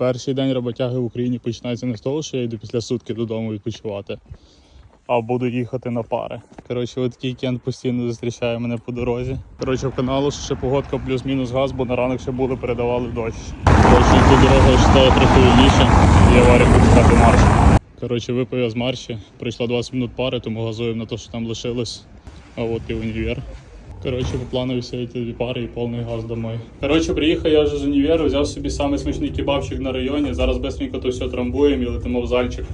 Перший день роботяги в Україні починається не з того, що я йду після сутки додому відпочивати, а буду їхати на пари. Коротше, от такий кент постійно зустрічає мене по дорозі. Коротше, в каналу ще погодка плюс-мінус газ, бо на ранок ще були, передавали дощ. Коротше, ця дорога стала трохи вільніше, я варю почекати марш. Коротше, випив я з марші, пройшло 20 минут пари, тому газуємо на те, що там лишилось. А от і універ. Коротше, по плану всі дві пари і повний газ домой. Коротше, приїхав я вже з універу, взяв собі самий смачний кебабчик на районі. Зараз быстренько то все трамбуємо і летимо в зальчик.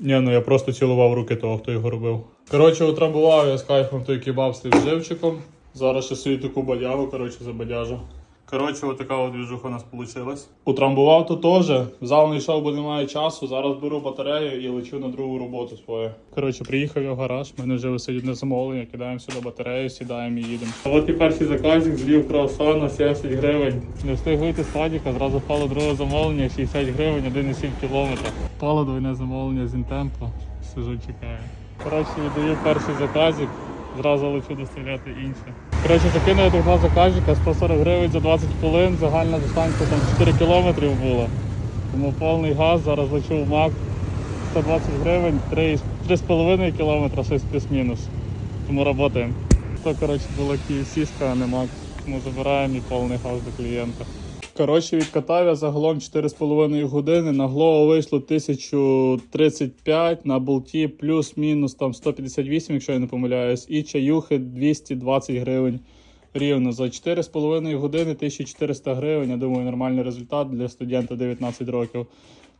Ні, ну я просто цілував руки того, хто його робив. Коротше, утрамбував я з кайфом той кебаб з живчиком. Зараз ще собі таку бадягу, коротше, забадяжу. Коротше, отака от двіжуха у нас вийшла. Утрамбував то теж. В зал не йшов, бо немає часу. Зараз беру батарею і лечу на другу роботу свою. Коротше, приїхав я в гараж, в мене вже висить одне замовлення, кидаємо сюди батарею, сідаємо і їдемо. А от і перший заказик злів круасана 70 гривень. Не встиг вийти з садика, зразу впало друге замовлення, 60 гривень, 1,7 кілометра. Впало двойне замовлення з інтемпо. Сижу, чекаю. Коротше, віддаю перший заказик, зразу лечу доставляти інше. Коротше, закинув я два заказика, 140 гривень за 20 хвилин, загальна дистанція там 4 кілометрів була. Тому повний газ, зараз лечу в МАК 120 гривень, 3,5 кілометра, щось плюс-мінус. Тому працюємо. То, коротше, була KFC, а не МАК. Тому забираємо і повний газ до клієнта. Коротше, відкатав я загалом 4,5 години. На Глово вийшло 1035, на болті плюс-мінус там 158, якщо я не помиляюсь, і чаюхи 220 гривень рівно. За 4,5 години 1400 гривень. Я думаю, нормальний результат для студента 19 років.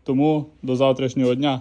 Тому до завтрашнього дня.